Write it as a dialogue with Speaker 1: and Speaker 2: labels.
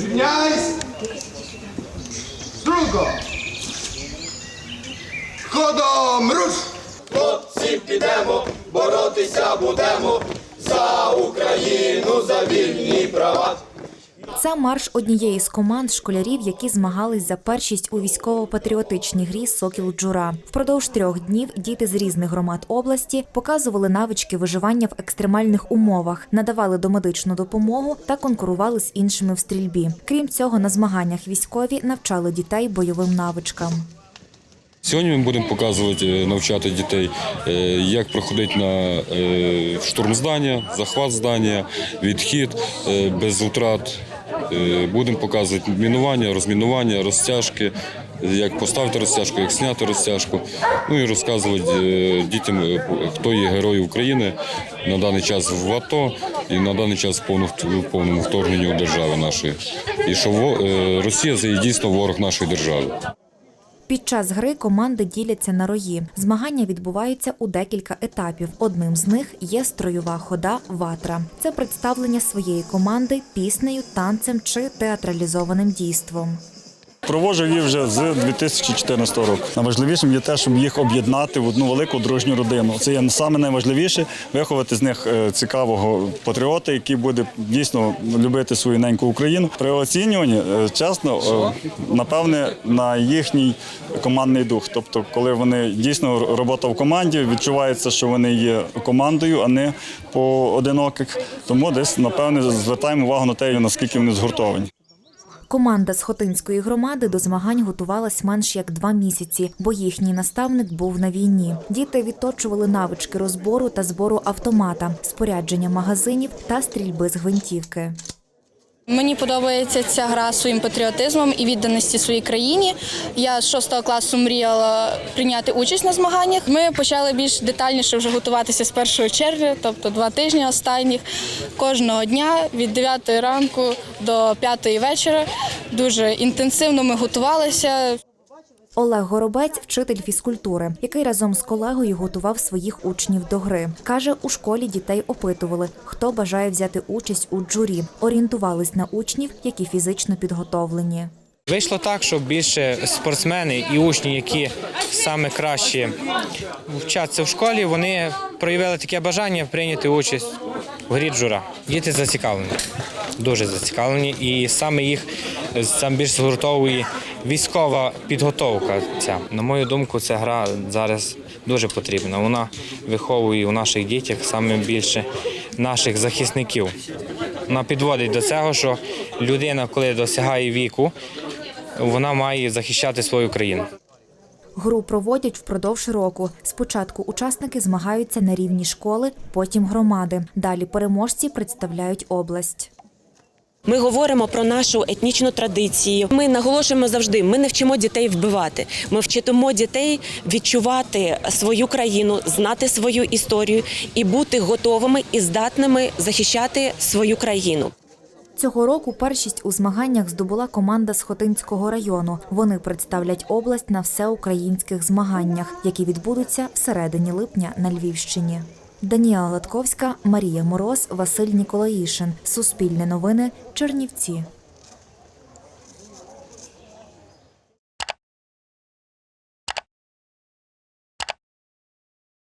Speaker 1: Рівняйсь! Друго! Ходом руш!
Speaker 2: Хлопці підемо, боротися будемо за Україну, за вільні права.
Speaker 3: Це марш однієї з команд школярів, які змагались за першість у військово-патріотичній грі Сокіл Джура. Впродовж трьох днів діти з різних громад області показували навички виживання в екстремальних умовах, надавали домедичну допомогу та конкурували з іншими в стрільбі. Крім цього, на змаганнях військові навчали дітей бойовим навичкам.
Speaker 4: Сьогодні ми будемо показувати, е, навчати дітей, е, як проходити на е, штурм здання, захват здання, відхід без втрат. Е, Будемо показувати мінування, розмінування, розтяжки, як поставити розтяжку, як зняти розтяжку. Ну і розказувати е, дітям, е, хто є герой України на даний час в АТО і на даний час в повному- вторгненні у держави нашої. І що Росія це дійсно ворог нашої держави.
Speaker 3: Під час гри команди діляться на рої. Змагання відбуваються у декілька етапів. Одним з них є строєва хода ватра. Це представлення своєї команди піснею, танцем чи театралізованим дійством.
Speaker 5: Проводжу їх вже з 2014 року. Найважливішим є те, щоб їх об'єднати в одну велику дружню родину. Це є саме найважливіше виховати з них е, цікавого патріота, який буде дійсно любити свою неньку Україну. При оцінюванні, е, чесно, е, напевне, на їхній командний дух. Тобто, коли вони дійсно робота в команді, відчувається, що вони є командою, а не поодиноких. Тому десь напевне звертаємо увагу на те, наскільки вони згуртовані.
Speaker 3: Команда з Хотинської громади до змагань готувалась менш як два місяці, бо їхній наставник був на війні. Діти відточували навички розбору та збору автомата, спорядження магазинів та стрільби з гвинтівки.
Speaker 6: Мені подобається ця гра своїм патріотизмом і відданості своїй країні. Я з шостого класу мріяла прийняти участь на змаганнях. Ми почали більш детальніше вже готуватися з 1 червня, тобто два тижні останніх. Кожного дня від 9 ранку до 5 вечора. Дуже інтенсивно ми готувалися.
Speaker 3: Олег Горобець, вчитель фізкультури, який разом з колегою готував своїх учнів до гри. Каже, у школі дітей опитували, хто бажає взяти участь у джурі. Орієнтувались на учнів, які фізично підготовлені.
Speaker 7: Вийшло так, що більше спортсмени і учні, які саме краще вчаться в школі, вони проявили таке бажання прийняти участь в грі джура. Діти зацікавлені, дуже зацікавлені, і саме їх сам більш згуртовує військова підготовка. Ця на мою думку, ця гра зараз дуже потрібна. Вона виховує у наших дітях саме більше наших захисників. Вона підводить до цього, що людина, коли досягає віку, вона має захищати свою країну.
Speaker 3: Гру проводять впродовж року. Спочатку учасники змагаються на рівні школи, потім громади. Далі переможці представляють область.
Speaker 8: Ми говоримо про нашу етнічну традицію. Ми наголошуємо завжди: ми не вчимо дітей вбивати. Ми вчимо дітей відчувати свою країну, знати свою історію і бути готовими і здатними захищати свою країну.
Speaker 3: Цього року першість у змаганнях здобула команда з Хотинського району. Вони представлять область на всеукраїнських змаганнях, які відбудуться всередині липня на Львівщині. Даніела Латковська, Марія Мороз, Василь Ніколаїшин. Суспільне новини. Чернівці.